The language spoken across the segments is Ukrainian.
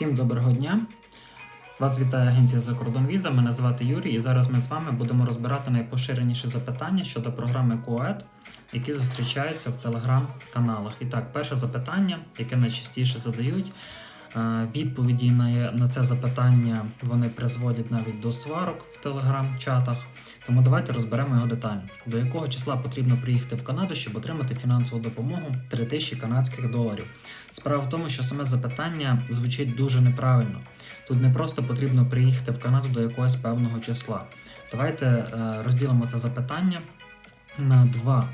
Всім доброго дня! Вас вітає агенція за кордон віза. Мене звати Юрій, і зараз ми з вами будемо розбирати найпоширеніші запитання щодо програми КОЕД, які зустрічаються в телеграм-каналах. І так, перше запитання, яке найчастіше задають. е, Відповіді на, на це запитання вони призводять навіть до сварок в телеграм-чатах. Тому давайте розберемо його детально. До якого числа потрібно приїхати в Канаду, щоб отримати фінансову допомогу 3000 канадських доларів? Справа в тому, що саме запитання звучить дуже неправильно. Тут не просто потрібно приїхати в Канаду до якогось певного числа. Давайте е, розділимо це запитання на два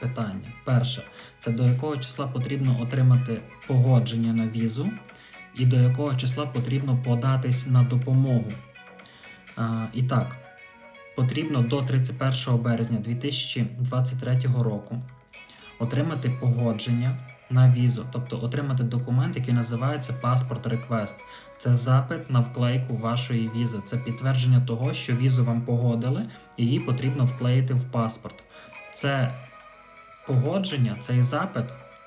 питання. Перше, це до якого числа потрібно отримати погодження на візу, і до якого числа потрібно податись на допомогу. Е, і так, потрібно до 31 березня 2023 року отримати погодження на візу, тобто отримати документ, який називається паспорт реквест. Це запит на вклейку вашої візи. Це підтвердження того, що візу вам погодили, і її потрібно вклеїти в паспорт. Це погодження, цей запит,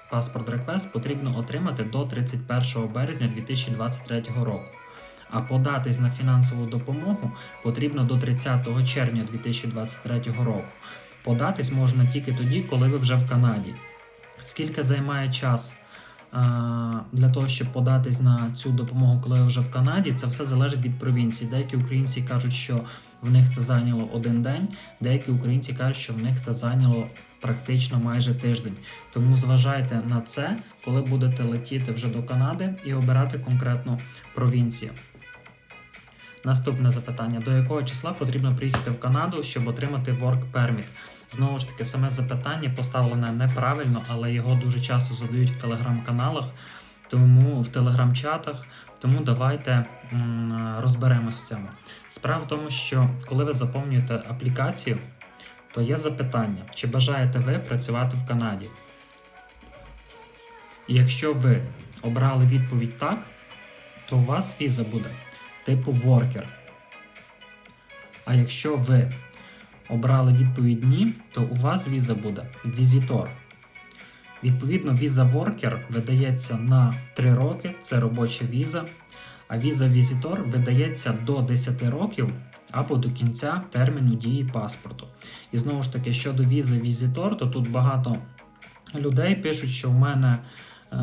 паспорт реквест потрібно отримати до 31 березня 2023 року. А податись на фінансову допомогу потрібно до 30 червня 2023 року. Податись можна тільки тоді, коли ви вже в Канаді. Скільки займає час для того, щоб податись на цю допомогу, коли ви вже в Канаді, це все залежить від провінції. Деякі українці кажуть, що в них це зайняло один день, деякі українці кажуть, що в них це зайняло практично майже тиждень. Тому зважайте на це, коли будете летіти вже до Канади і обирати конкретну провінцію. Наступне запитання: до якого числа потрібно приїхати в Канаду, щоб отримати Work Permit? Знову ж таки, саме запитання поставлене неправильно, але його дуже часто задають в телеграм-каналах, тому в телеграм-чатах. Тому давайте розберемось в цьому. Справа в тому, що коли ви заповнюєте аплікацію, то є запитання, чи бажаєте ви працювати в Канаді. І якщо ви обрали відповідь так, то у вас віза буде типу worker. А якщо ви обрали відповідь ні, то у вас віза буде візитор. Відповідно, віза worker видається на 3 роки, це робоча віза. А віза візитор видається до 10 років або до кінця терміну дії паспорту. І знову ж таки, щодо візи візитор, то тут багато людей пишуть, що в мене е,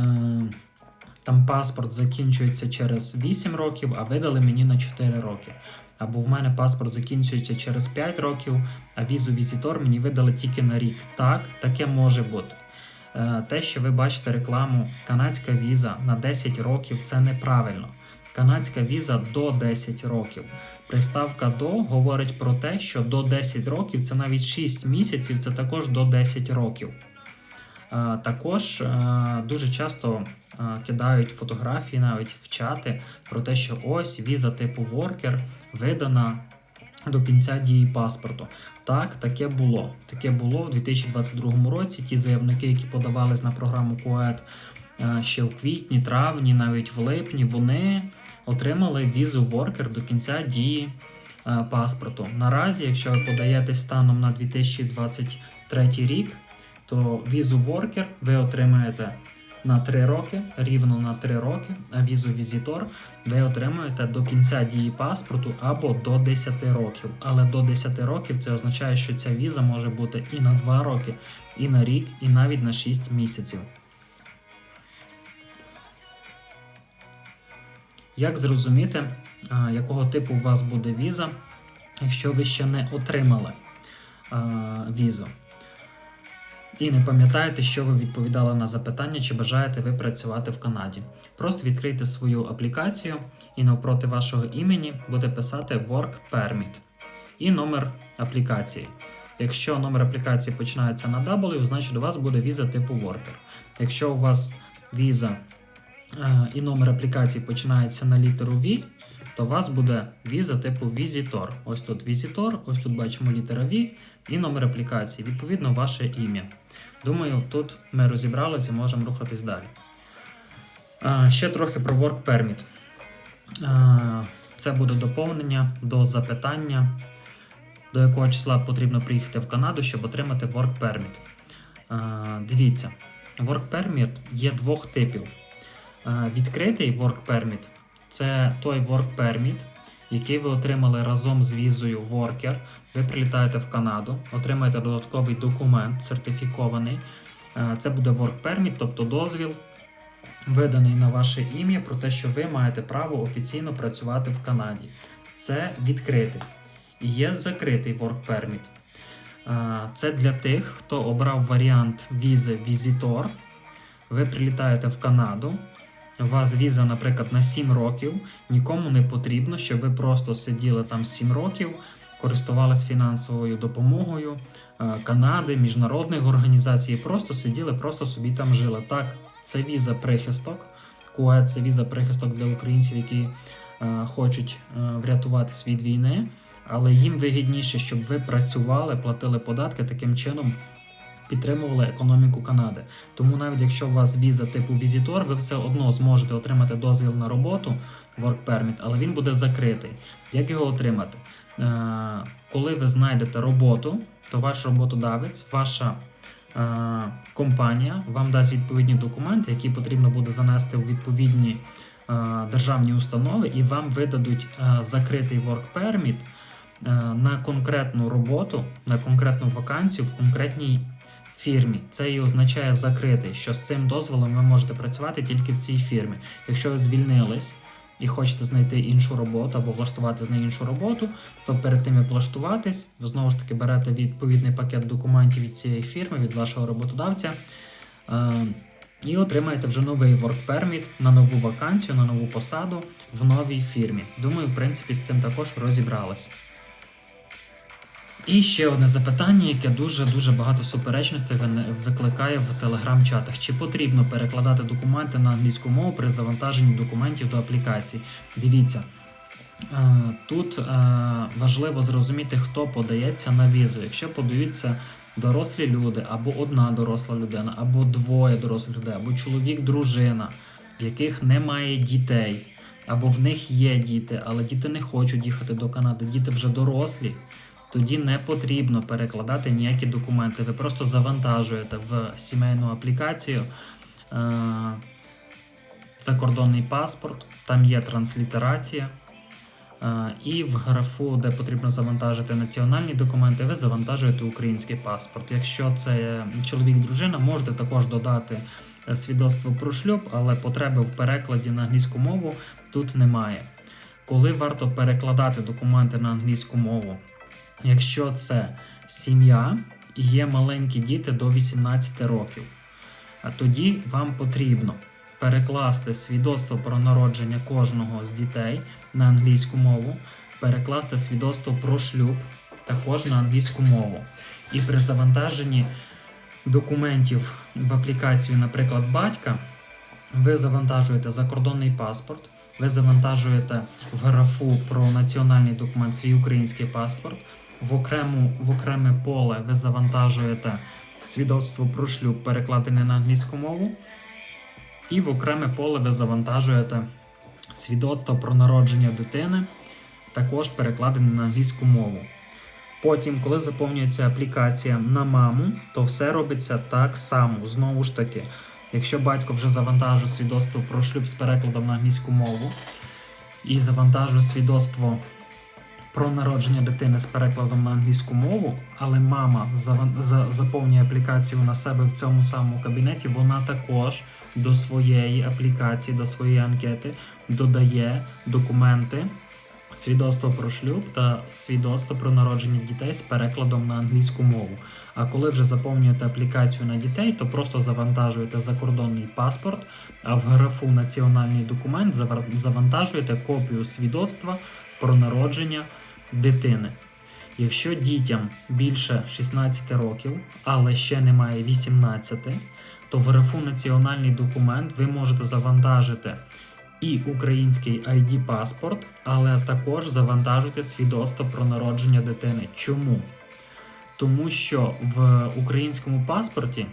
там паспорт закінчується через 8 років, а видали мені на 4 роки. Або в мене паспорт закінчується через 5 років, а візу візитор мені видали тільки на рік. Так, таке може бути. Е, Те, що ви бачите рекламу канадська віза на 10 років, це неправильно. Канадська віза до 10 років. Приставка до говорить про те, що до 10 років це навіть 6 місяців, це також до 10 років. Е, Також е, дуже часто е, кидають фотографії навіть в чати про те, що ось віза типу Worker видана до кінця дії паспорту. Так, таке було. Таке було в 2022 році. Ті заявники, які подавались на програму КОЕД ще в квітні, травні, навіть в липні, вони отримали візу Worker до кінця дії паспорту. Наразі, якщо ви подаєтесь станом на 2023 рік, то візу Worker ви отримаєте на 3 роки, рівно на 3 роки, а візу Візитор ви отримуєте до кінця дії паспорту або до 10 років. Але до 10 років це означає, що ця віза може бути і на 2 роки, і на рік, і навіть на 6 місяців. Як зрозуміти, якого типу у вас буде віза, якщо ви ще не отримали візу? І не пам'ятаєте, що ви відповідали на запитання, чи бажаєте ви працювати в Канаді. Просто відкрийте свою аплікацію і навпроти вашого імені буде писати Work Permit і номер аплікації. Якщо номер аплікації починається на W, значить у вас буде віза типу Worker. Якщо у вас віза е, і номер аплікації починається на літеру V, то у вас буде віза типу Visitor. Ось тут Visitor, ось тут бачимо літера V і номер аплікації, відповідно, ваше ім'я. Думаю, тут ми розібралися і можемо рухатись далі. Ще трохи про Work Permit. Це буде доповнення до запитання, до якого числа потрібно приїхати в Канаду, щоб отримати Work Permit. Дивіться, Work Permit є двох типів. Відкритий Work Permit це той work permit, який ви отримали разом з візою Worker. Ви прилітаєте в Канаду, отримаєте додатковий документ сертифікований. Е, Це буде work permit, тобто дозвіл, виданий на ваше ім'я про те, що ви маєте право офіційно працювати в Канаді. Це відкритий. І є закритий work permit. Е, Це для тих, хто обрав варіант візи Візитор. Ви прилітаєте в Канаду. Вас віза, наприклад, на 7 років. Нікому не потрібно, щоб ви просто сиділи там 7 років, користувались фінансовою допомогою е, Канади, міжнародних організацій, просто сиділи, просто собі там жили. Так, це віза прихисток. КУЕ це віза прихисток для українців, які е, хочуть е, врятуватись від війни, але їм вигідніше, щоб ви працювали, платили податки таким чином. Підтримували економіку Канади. Тому навіть якщо у вас віза типу візитор, ви все одно зможете отримати дозвіл на роботу, work permit, але він буде закритий. Як його отримати? Е, коли ви знайдете роботу, то ваш роботодавець, ваша е, компанія вам дасть відповідні документи, які потрібно буде занести у відповідні е, державні установи, і вам видадуть закритий work permit на конкретну роботу, на конкретну вакансію в конкретній фірмі. Це і означає закритий, що з цим дозволом ви можете працювати тільки в цій фірмі. Якщо ви звільнились і хочете знайти іншу роботу або влаштуватись на іншу роботу, то перед тим як влаштуватись, ви знову ж таки берете відповідний пакет документів від цієї фірми, від вашого роботодавця. е, І отримаєте вже новий work permit на нову вакансію, на нову посаду в новій фірмі. Думаю, в принципі, з цим також розібрались. І ще одне запитання, яке дуже дуже багато суперечностей викликає в телеграм-чатах. Чи потрібно перекладати документи на англійську мову при завантаженні документів до аплікації? Дивіться. е, Тут е, важливо зрозуміти, хто подається на візу. Якщо подаються дорослі люди, або одна доросла людина, або двоє дорослих людей, або чоловік, дружина, в яких немає дітей, або в них є діти, але діти не хочуть їхати до Канади, діти вже дорослі тоді не потрібно перекладати ніякі документи. Ви просто завантажуєте в сімейну аплікацію е- закордонний паспорт, там є транслітерація. Е, І в графу, де потрібно завантажити національні документи, ви завантажуєте український паспорт. Якщо це чоловік-дружина, можете також додати е, свідоцтво про шлюб, але потреби в перекладі на англійську мову тут немає. Коли варто перекладати документи на англійську мову? Якщо це сім'я і є маленькі діти до 18 років, а тоді вам потрібно перекласти свідоцтво про народження кожного з дітей на англійську мову, перекласти свідоцтво про шлюб також на англійську мову. І при завантаженні документів в аплікацію, наприклад, батька, ви завантажуєте закордонний паспорт, ви завантажуєте в графу про національний документ свій український паспорт. В, окрему, в окреме поле ви завантажуєте свідоцтво про шлюб, перекладене на англійську мову. І в окреме поле ви завантажуєте свідоцтво про народження дитини, також перекладене на англійську мову. Потім, коли заповнюється аплікація на маму, то все робиться так само. Знову ж таки, якщо батько вже завантажив свідоцтво про шлюб з перекладом на англійську мову і завантажує свідоцтво про народження дитини з перекладом на англійську мову, але мама заповнює аплікацію на себе в цьому самому кабінеті, вона також до своєї аплікації, до своєї анкети додає документи, свідоцтво про шлюб та свідоцтво про народження дітей з перекладом на англійську мову. А коли вже заповнюєте аплікацію на дітей, то просто завантажуєте закордонний паспорт, а в графу національний документ завантажуєте копію свідоцтва про народження дитини. Якщо дітям більше 16 років, але ще немає 18, то в РФУ національний документ ви можете завантажити і український ID паспорт, але також завантажити свідоцтво про народження дитини. Чому? Тому що в українському паспорті,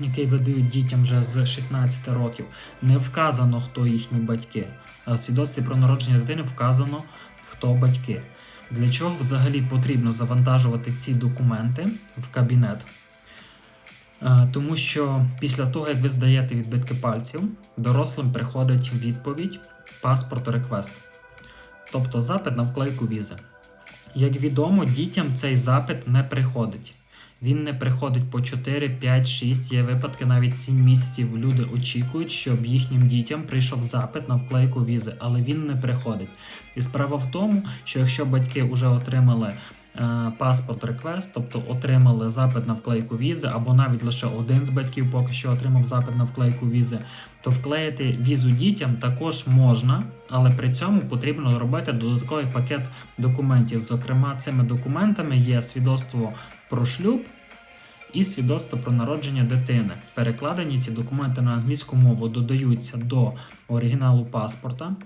який видають дітям вже з 16 років, не вказано, хто їхні батьки. А в свідоцтві про народження дитини вказано, хто батьки. Для чого взагалі потрібно завантажувати ці документи в кабінет? Е, Тому що після того, як ви здаєте відбитки пальців, дорослим приходить відповідь паспорт реквест, тобто запит на вклейку візи. Як відомо, дітям цей запит не приходить. Він не приходить по 4, 5, 6, є випадки навіть 7 місяців. Люди очікують, щоб їхнім дітям прийшов запит на вклейку візи, але він не приходить. І справа в тому, що якщо батьки вже отримали е, паспорт реквест, тобто отримали запит на вклейку візи, або навіть лише один з батьків поки що отримав запит на вклейку візи, то вклеїти візу дітям також можна, але при цьому потрібно робити додатковий пакет документів. Зокрема, цими документами є свідоцтво про шлюб і свідоцтво про народження дитини. Перекладені ці документи на англійську мову додаються до оригіналу паспорта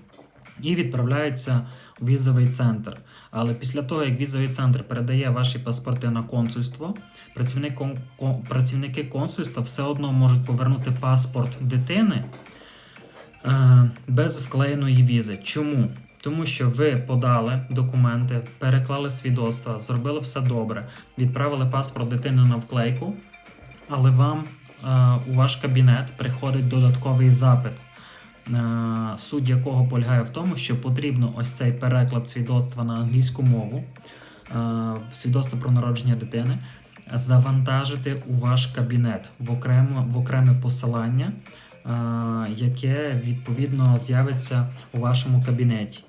і відправляються у візовий центр. Але після того, як візовий центр передає ваші паспорти на консульство, працівник кон- кон- працівники консульства все одно можуть повернути паспорт дитини е, без вклеєної візи. Чому? Тому що ви подали документи, переклали свідоцтва, зробили все добре, відправили паспорт дитини на вклейку, але вам е, у ваш кабінет приходить додатковий запит, е, суть якого полягає в тому, що потрібно ось цей переклад свідоцтва на англійську мову, е, свідоцтво про народження дитини, завантажити у ваш кабінет в окремо, в окреме посилання, е, яке відповідно з'явиться у вашому кабінеті.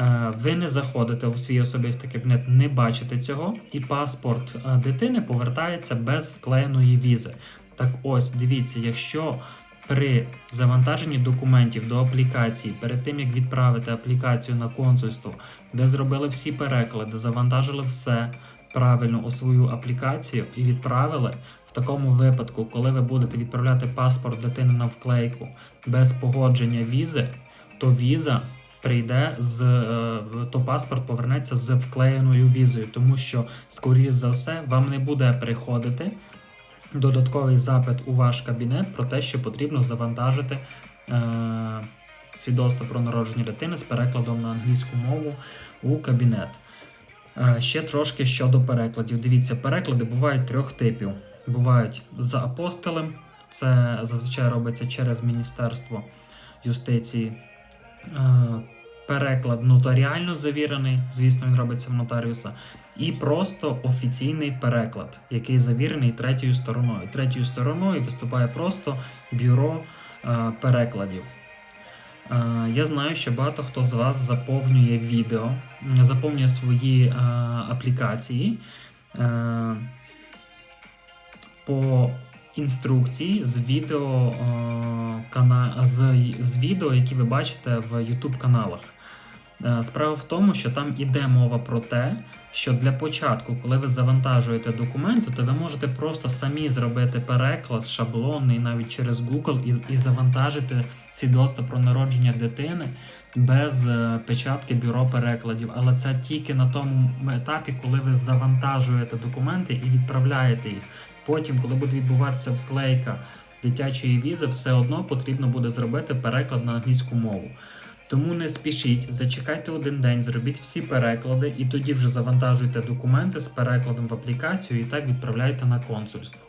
Е, Ви не заходите у свій особистий кабінет, не бачите цього, і паспорт е, дитини повертається без вклеєної візи. Так ось, дивіться, якщо при завантаженні документів до аплікації, перед тим як відправити аплікацію на консульство, ви зробили всі переклади, завантажили все правильно у свою аплікацію і відправили. В такому випадку, коли ви будете відправляти паспорт дитини на вклейку без погодження візи, то віза прийде з е, то паспорт повернеться з вклеєною візою, тому що, скоріш за все, вам не буде приходити додатковий запит у ваш кабінет про те, що потрібно завантажити е, свідоцтво про народження дитини з перекладом на англійську мову у кабінет. Е, ще трошки щодо перекладів. Дивіться, переклади бувають трьох типів. Бувають за апостилем, це зазвичай робиться через Міністерство юстиції. Е, Переклад нотаріально завірений, звісно, він робиться в нотаріуса, і просто офіційний переклад, який завірений третьою стороною. Третьою стороною виступає просто бюро е, перекладів. Е, я знаю, що багато хто з вас заповнює відео, заповнює свої аплікації по інструкції з відео, е, з, з відео, які ви бачите в YouTube каналах. Е, Справа в тому, що там іде мова про те, що для початку, коли ви завантажуєте документи, то ви можете просто самі зробити переклад шаблонний навіть через Google і, і завантажити свідоцтво про народження дитини без е, печатки бюро перекладів. Але це тільки на тому етапі, коли ви завантажуєте документи і відправляєте їх. Потім, коли буде відбуватися вклейка дитячої візи, все одно потрібно буде зробити переклад на англійську мову. Тому не спішіть, зачекайте один день, зробіть всі переклади і тоді вже завантажуйте документи з перекладом в аплікацію і так відправляйте на консульство.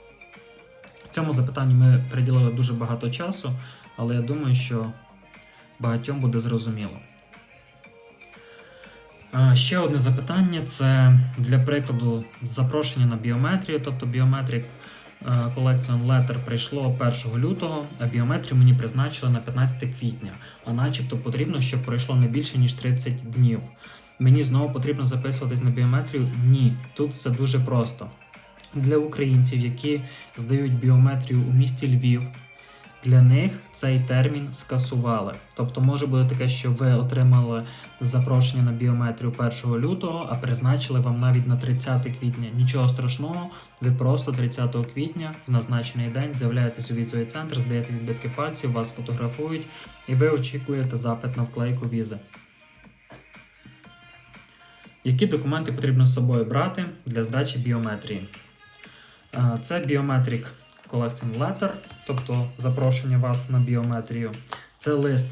Цьому запитанню ми приділили дуже багато часу, але я думаю, що багатьом буде зрозуміло. Ще одне запитання це для прикладу запрошення на біометрію, тобто біометрик Collection Letter прийшло 1 лютого, а біометрію мені призначили на 15 квітня, а начебто потрібно, щоб пройшло не більше ніж 30 днів. Мені знову потрібно записуватись на біометрію? Ні, тут все дуже просто. Для українців, які здають біометрію у місті Львів, для них цей термін скасували. Тобто може бути таке, що ви отримали запрошення на біометрію 1 лютого, а призначили вам навіть на 30 квітня. Нічого страшного, ви просто 30 квітня в назначений день з'являєтесь у візовий центр, здаєте відбитки пальців, вас фотографують, і ви очікуєте запит на вклейку візи. Які документи потрібно з собою брати для здачі біометрії? Е, Це Biometric Collecting Letter, тобто запрошення вас на біометрію. Це лист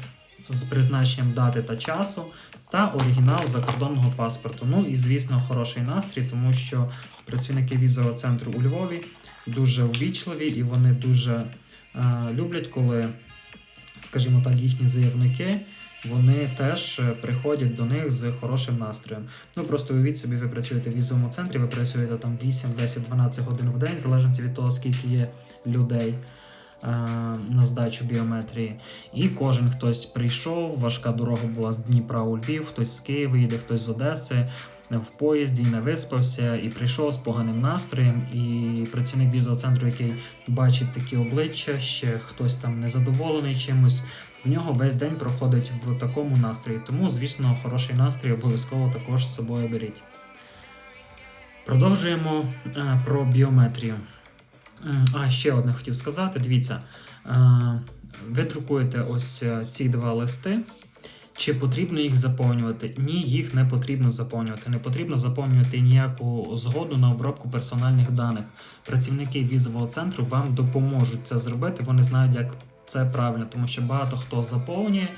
з призначенням дати та часу та оригінал закордонного паспорту. Ну і, звісно, хороший настрій, тому що працівники візового центру у Львові дуже увічливі і вони дуже е, люблять, коли, скажімо так, їхні заявники. Вони теж е, приходять до них з хорошим настроєм. Ну просто уявіть собі, ви працюєте в візовому центрі, ви працюєте там 8, 10, 12 годин в день, залежно від того, скільки є людей е, на здачу біометрії. І кожен хтось прийшов, важка дорога була з Дніпра у Львів, хтось з Києва їде, хтось з Одеси в поїзді, не виспався і прийшов з поганим настроєм. І працівник візового центру, який бачить такі обличчя, ще хтось там незадоволений чимось. В нього весь день проходить в такому настрої. Тому, звісно, хороший настрій обов'язково також з собою беріть. Продовжуємо е, про біометрію. А, ще одне хотів сказати. Дивіться, е, ви друкуєте ось е, ці два листи. Чи потрібно їх заповнювати? Ні, їх не потрібно заповнювати. Не потрібно заповнювати ніяку згоду на обробку персональних даних. Працівники візового центру вам допоможуть це зробити. Вони знають, як це правильно, тому що багато хто заповнює,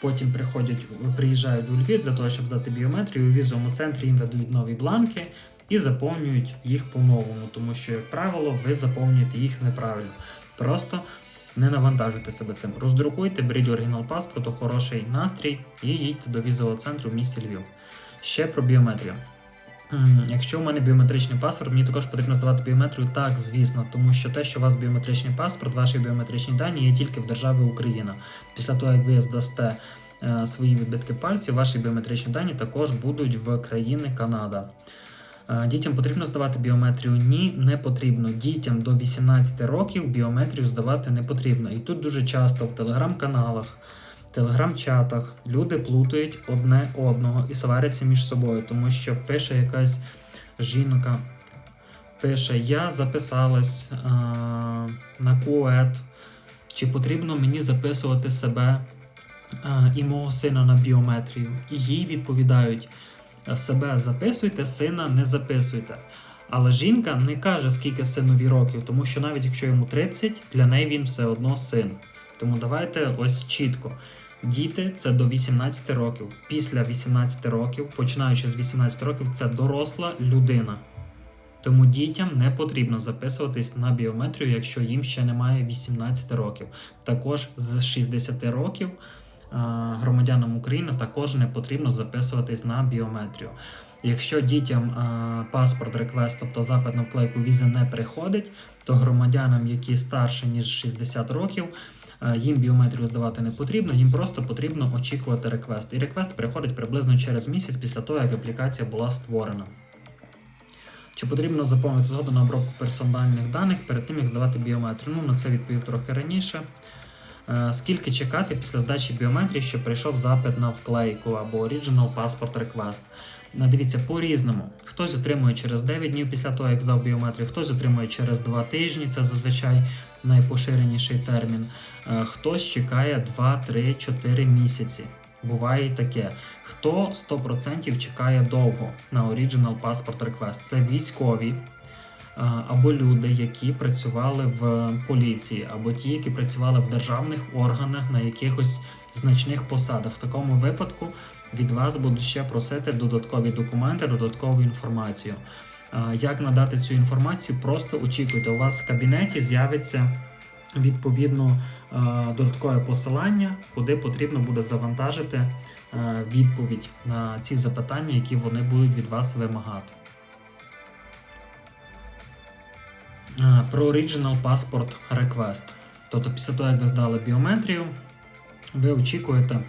потім приходять, приїжджають у Львів для того, щоб здати біометрію. У візовому центрі їм видають нові бланки і заповнюють їх по-новому, тому що, як правило, ви заповнюєте їх неправильно. Просто не навантажуйте себе цим. Роздрукуйте, беріть оригінал паспорту, хороший настрій і їдьте до візового центру в місті Львів. Ще про біометрію. М, Якщо у мене біометричний паспорт, мені також потрібно здавати біометрію, так, звісно, тому що те, що у вас біометричний паспорт, ваші біометричні дані є тільки в державі Україна. Після того, як ви здасте е, свої відбитки пальців, ваші біометричні дані також будуть в країни Канада. Е, Дітям потрібно здавати біометрію? Ні, не потрібно. Дітям до 18 років біометрію здавати не потрібно. І тут дуже часто в телеграм-каналах, телеграм-чатах люди плутають одне одного і сваряться між собою, тому що пише якась жінка, пише: Я записалась е, на КУЕТ, чи потрібно мені записувати себе е, і мого сина на біометрію? І їй відповідають себе записуйте, сина не записуйте. Але жінка не каже, скільки синові років, тому що навіть якщо йому 30, для неї він все одно син. Тому давайте ось чітко. Діти це до 18 років. Після 18 років, починаючи з 18 років, це доросла людина. Тому дітям не потрібно записуватись на біометрію, якщо їм ще немає 18 років. Також з 60 років е, громадянам України також не потрібно записуватись на біометрію. Якщо дітям е, паспорт реквест, тобто запит на вклейку візи не приходить, то громадянам, які старше ніж 60 років, їм біометрію здавати не потрібно, їм просто потрібно очікувати реквест. І реквест приходить приблизно через місяць після того, як аплікація була створена. Чи потрібно заповнити згоду на обробку персональних даних перед тим, як здавати біометрію? Ну, на це відповів трохи раніше. Е, Скільки чекати після здачі біометрії, що прийшов запит на вклейку або Original Passport Request? Е, Дивіться, по-різному. Хтось отримує через 9 днів після того, як здав біометрію, хтось отримує через 2 тижні, це зазвичай найпоширеніший термін. Е, Хтось чекає 2, 3, 4 місяці. Буває і таке. Хто 100% чекає довго на Original Passport Request? Це військові або люди, які працювали в поліції, або ті, які працювали в державних органах на якихось значних посадах. В такому випадку від вас будуть ще просити додаткові документи, додаткову інформацію. Як надати цю інформацію? Просто очікуйте, у вас в кабінеті з'явиться відповідно додаткове посилання, куди потрібно буде завантажити відповідь на ці запитання, які вони будуть від вас вимагати. Про Original Passport Request. Тобто, після того, як ви здали біометрію, ви очікуєте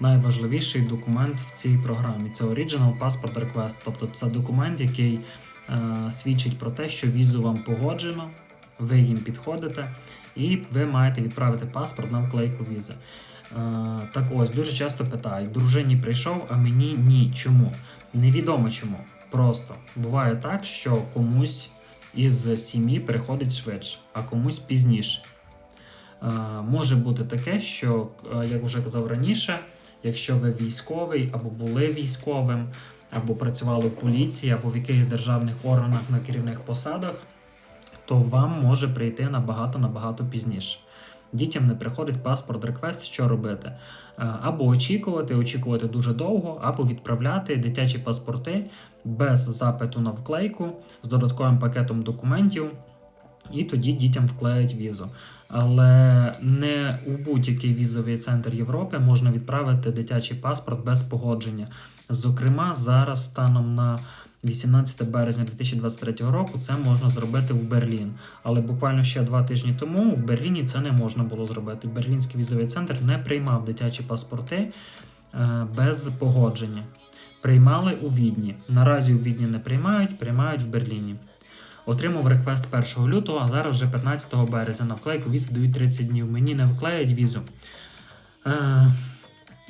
найважливіший документ в цій програмі. Це Original Passport Request. Тобто це документ, який е, свідчить про те, що візу вам погоджено, ви їм підходите, і ви маєте відправити паспорт на вклейку візи. Е, так ось дуже часто питають: дружині прийшов, а мені ні. Чому? Невідомо чому. Просто буває так, що комусь із сім'ї приходить швидше, а комусь пізніше. Е, може бути таке, що, е, як вже казав раніше, якщо ви військовий або були військовим, або працювали в поліції, або в якихось державних органах на керівних посадах, то вам може прийти набагато набагато пізніше. Дітям не приходить паспорт реквест, що робити? Е, Або очікувати, очікувати дуже довго, або відправляти дитячі паспорти без запиту на вклейку з додатковим пакетом документів і тоді дітям вклеять візу. Але не у будь-який візовий центр Європи можна відправити дитячий паспорт без погодження. Зокрема, зараз станом на 18 березня 2023 року це можна зробити в Берлін. Але буквально ще два тижні тому в Берліні це не можна було зробити. Берлінський візовий центр не приймав дитячі паспорти е, без погодження. Приймали у Відні. Наразі у Відні не приймають, приймають в Берліні. Отримав реквест 1 лютого, а зараз вже 15 березня. На вклейку візи дають 30 днів. Мені не вклеять візу. Е,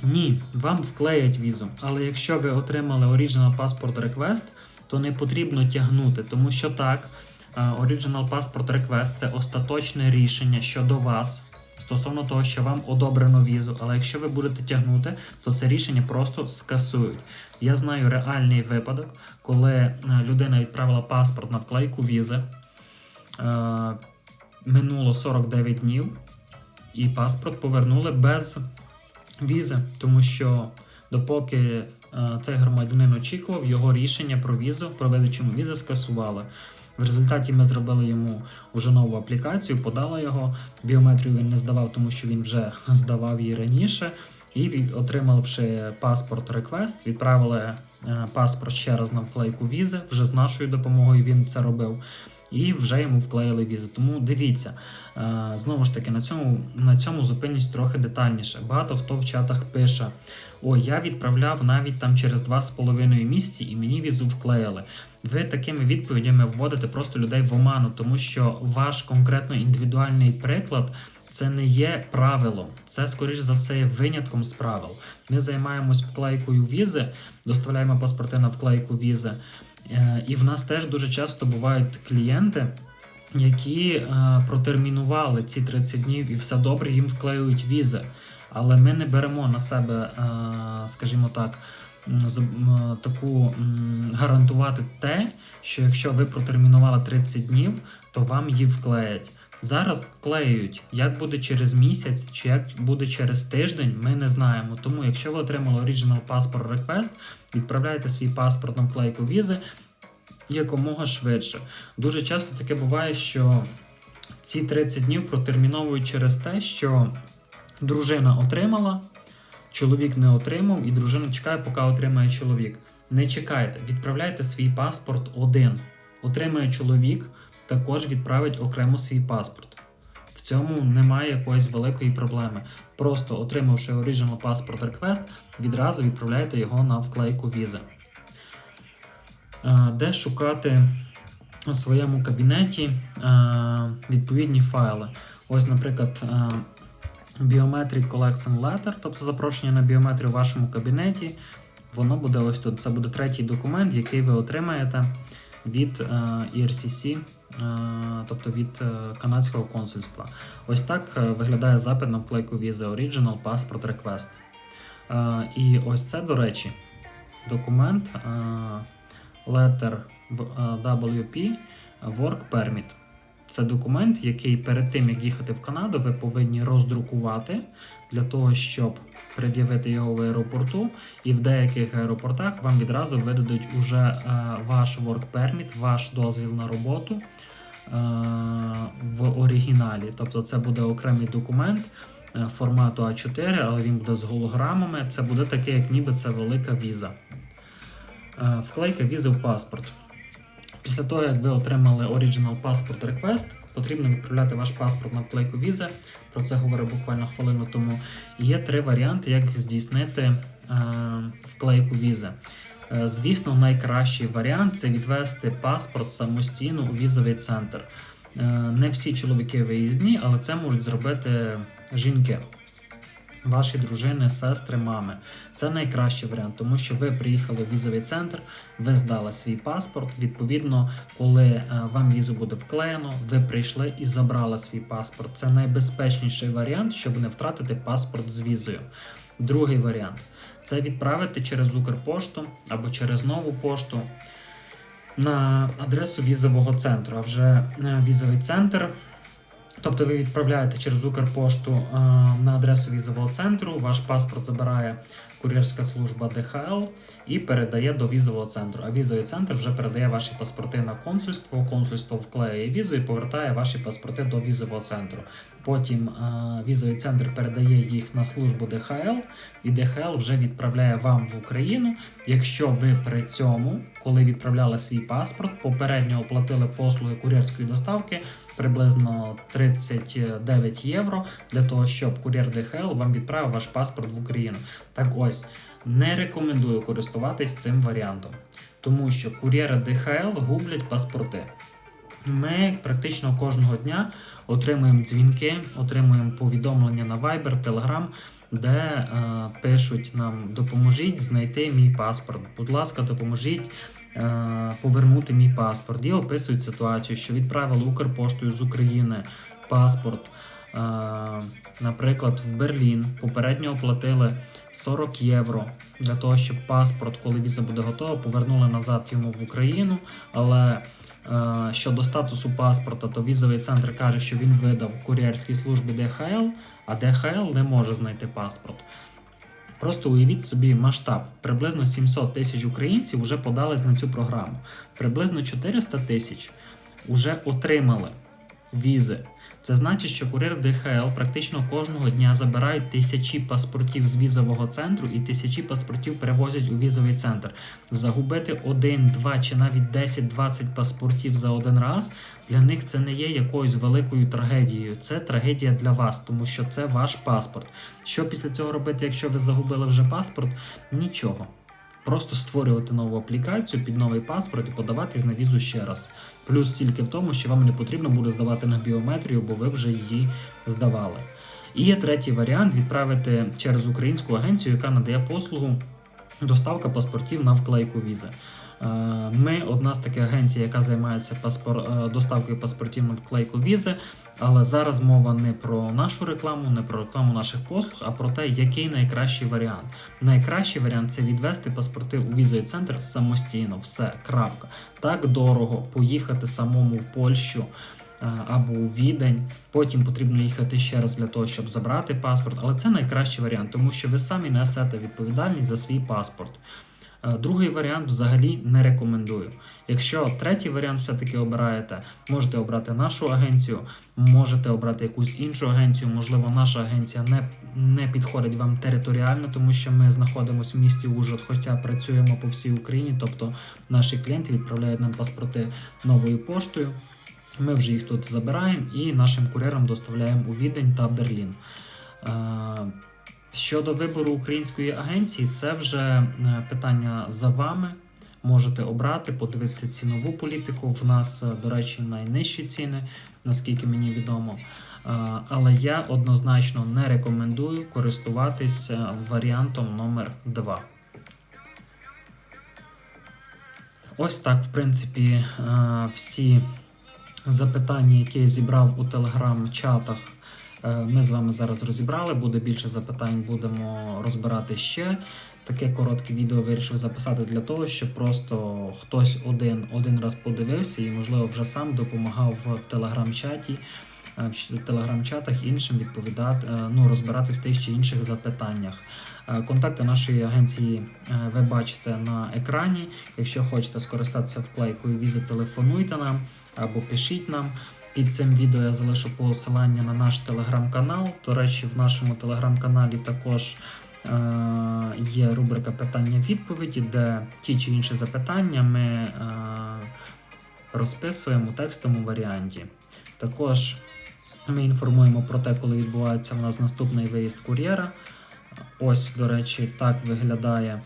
ні, вам вклеять візу. Але якщо ви отримали Original Passport Request, то не потрібно тягнути, тому що так, Original Passport Request це остаточне рішення щодо вас. Стосовно того, що вам одобрено візу, але якщо ви будете тягнути, то це рішення просто скасують. Я знаю реальний випадок, коли е, людина відправила паспорт на вклейку візи. Е, минуло 49 днів, і паспорт повернули без візи, тому що допоки е, цей громадянин очікував, його рішення про візу, про видачу візи скасували. В результаті ми зробили йому вже нову аплікацію, подали його. Біометрію він не здавав, тому що він вже здавав її раніше. І отримавши паспорт реквест, відправили е, паспорт ще раз на вклейку візи. Вже з нашою допомогою він це робив. І вже йому вклеїли візу. Тому дивіться, е, знову ж таки, на цьому, на цьому зупинюсь трохи детальніше. Багато хто в чатах пише: Ой, я відправляв навіть там через 2,5 місяці і мені візу вклеїли. Ви такими відповідями вводите просто людей в оману, тому що ваш конкретно індивідуальний приклад це не є правилом, це скоріш за все є винятком з правил. Ми займаємось вклейкою візи, доставляємо паспорти на вклейку візи. Е, І в нас теж дуже часто бувають клієнти, які е, протермінували ці 30 днів і все добре, їм вклеюють візи. Але ми не беремо на себе, е, скажімо так, таку гарантувати те, що якщо ви протермінували 30 днів, то вам її вклеять. Зараз вклеюють, як буде через місяць чи як буде через тиждень, ми не знаємо. Тому, якщо ви отримали Original Passport Request, відправляйте свій паспорт на вклейку візи якомога швидше. Дуже часто таке буває, що ці 30 днів протерміновують через те, що дружина отримала, чоловік не отримав, і дружина чекає, поки отримає чоловік. Не чекайте, відправляйте свій паспорт один. Отримає чоловік, також відправить окремо свій паспорт. В цьому немає якоїсь великої проблеми. Просто отримавши Original Passport Request, відразу відправляйте його на вклейку візи. Е, Де шукати у своєму кабінеті е, відповідні файли. Ось, наприклад, е, Biometric Collection Letter, тобто запрошення на біометрію в вашому кабінеті. Воно буде ось тут. Це буде третій документ, який ви отримаєте від е, ERCC, е, тобто від е, канадського консульства. Ось так виглядає запит на вклейку Visa Original Passport Request. І ось це, до речі, документ Letter WP Work Permit. Це документ, який перед тим, як їхати в Канаду, ви повинні роздрукувати для того, щоб пред'явити його в аеропорту. І в деяких аеропортах вам відразу видадуть уже е, ваш work permit, ваш дозвіл на роботу е, в оригіналі. Тобто це буде окремий документ е, формату А4, але він буде з голограмами. Це буде таке, як ніби це велика віза. Вклейка візи в паспорт. Після того, як ви отримали Original Passport Request, потрібно відправляти ваш паспорт на вклейку візи. Про це говорив буквально хвилину тому. Є три варіанти, як здійснити е, вклейку візи. Е, звісно, найкращий варіант це відвести паспорт самостійно у візовий центр. Е, не всі чоловіки виїзні, але це можуть зробити жінки. Ваші дружини, сестри, мами. Це найкращий варіант, тому що ви приїхали в візовий центр, ви здали свій паспорт. Відповідно, коли е, вам візу буде вклеєно, ви прийшли і забрали свій паспорт. Це найбезпечніший варіант, щоб не втратити паспорт з візою. Другий варіант це відправити через Укрпошту або через нову пошту на адресу візового центру. А вже е, візовий центр Тобто ви відправляєте через Укрпошту е, на адресу візового центру, ваш паспорт забирає кур'єрська служба ДХЛ і передає до візового центру. А візовий центр вже передає ваші паспорти на консульство. Консульство вклеює візу і повертає ваші паспорти до візового центру. Потім е, візовий центр передає їх на службу ДХЛ, і ДХЛ вже відправляє вам в Україну. Якщо ви при цьому, коли відправляли свій паспорт, попередньо оплатили послуги кур'єрської доставки приблизно 39 євро для того, щоб кур'єр ДХЛ вам відправив ваш паспорт в Україну. Так ось не рекомендую користуватись цим варіантом, тому що кур'єри ДХЛ гублять паспорти. Ми практично кожного дня отримуємо дзвінки, отримуємо повідомлення на Viber, Telegram, де е, пишуть нам допоможіть знайти мій паспорт. Будь ласка, допоможіть повернути мій паспорт. І описують ситуацію, що відправили Укрпоштою з України паспорт, е, наприклад, в Берлін. Попередньо оплатили 40 євро для того, щоб паспорт, коли віза буде готова, повернули назад йому в Україну. Але Е, Щодо статусу паспорта, то візовий центр каже, що він видав кур'єрській службі ДХЛ, а ДХЛ не може знайти паспорт. Просто уявіть собі масштаб. Приблизно 700 тисяч українців вже подались на цю програму. Приблизно 400 тисяч вже отримали візи. Це значить, що кур'єр ДХЛ практично кожного дня забирають тисячі паспортів з візового центру і тисячі паспортів перевозять у візовий центр. Загубити один, два чи навіть 10-20 паспортів за один раз для них це не є якоюсь великою трагедією. Це трагедія для вас, тому що це ваш паспорт. Що після цього робити, якщо ви загубили вже паспорт? Нічого. Просто створювати нову аплікацію під новий паспорт і подаватись на візу ще раз. Плюс тільки в тому, що вам не потрібно буде здавати на біометрію, бо ви вже її здавали. І є третій варіант відправити через українську агенцію, яка надає послугу доставка паспортів на вклейку візи. Е, Ми одна з таких агенцій, яка займається е, доставкою паспортів на вклейку візи. Але зараз мова не про нашу рекламу, не про рекламу наших послуг, а про те, який найкращий варіант. Найкращий варіант це відвести паспорти у візовий центр самостійно, все, крапка. Так дорого поїхати самому в Польщу е, або у Відень. Потім потрібно їхати ще раз для того, щоб забрати паспорт. Але це найкращий варіант, тому що ви самі несете відповідальність за свій паспорт. Е, Другий варіант взагалі не рекомендую. Якщо третій варіант все-таки обираєте, можете обрати нашу агенцію, можете обрати якусь іншу агенцію. Можливо, наша агенція не, не підходить вам територіально, тому що ми знаходимося в місті Ужгород, хоча працюємо по всій Україні, тобто наші клієнти відправляють нам паспорти новою поштою. Ми вже їх тут забираємо і нашим кур'єрам доставляємо у Відень та Берлін. Щодо вибору української агенції, це вже е, питання за вами. Можете обрати, подивитися цінову політику. В нас, е, до речі, найнижчі ціни, наскільки мені відомо. Е, Але я однозначно не рекомендую користуватися варіантом номер 2. Ось так, в принципі, всі запитання, які я зібрав у телеграм-чатах, ми з вами зараз розібрали. Буде більше запитань, будемо розбирати ще. Таке коротке відео вирішив записати для того, щоб просто хтось один один раз подивився і, можливо, вже сам допомагав в телеграм-чаті, е, в телеграм-чатах іншим відповідати, е, ну, розбирати в тих чи інших запитаннях. Е, Контакти нашої агенції е, ви бачите на екрані. Якщо хочете скористатися вклейкою візи, телефонуйте нам або пишіть нам. Під цим відео я залишу посилання на наш телеграм-канал. До речі, в нашому телеграм-каналі також е, є рубрика питання-відповіді, де ті чи інші запитання ми е, розписуємо у текстовому варіанті. Також ми інформуємо про те, коли відбувається у нас наступний виїзд кур'єра. Ось, до речі, так виглядає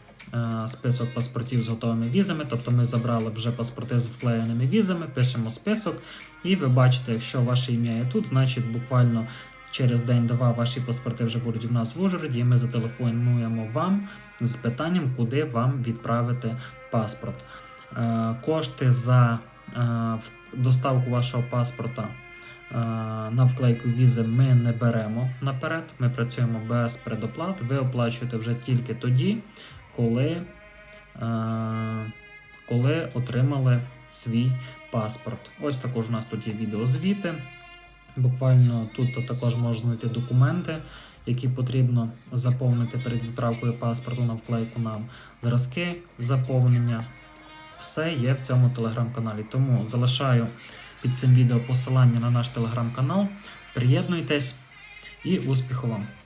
список паспортів з готовими візами. Тобто ми забрали вже паспорти з вклеєними візами, пишемо список, і ви бачите, якщо ваше ім'я є тут, значить буквально через день-два ваші паспорти вже будуть в нас в Ужгороді, і ми зателефонуємо вам з питанням, куди вам відправити паспорт. Е, Кошти за е, доставку вашого паспорта е, на вклейку візи ми не беремо наперед. Ми працюємо без предоплат. Ви оплачуєте вже тільки тоді, коли, е, коли отримали свій паспорт. Ось також у нас тут є відеозвіти. Буквально тут також можна знайти документи, які потрібно заповнити перед відправкою паспорту на вклейку нам. Зразки заповнення. Все є в цьому телеграм-каналі. Тому залишаю під цим відео посилання на наш телеграм-канал. Приєднуйтесь і успіху вам!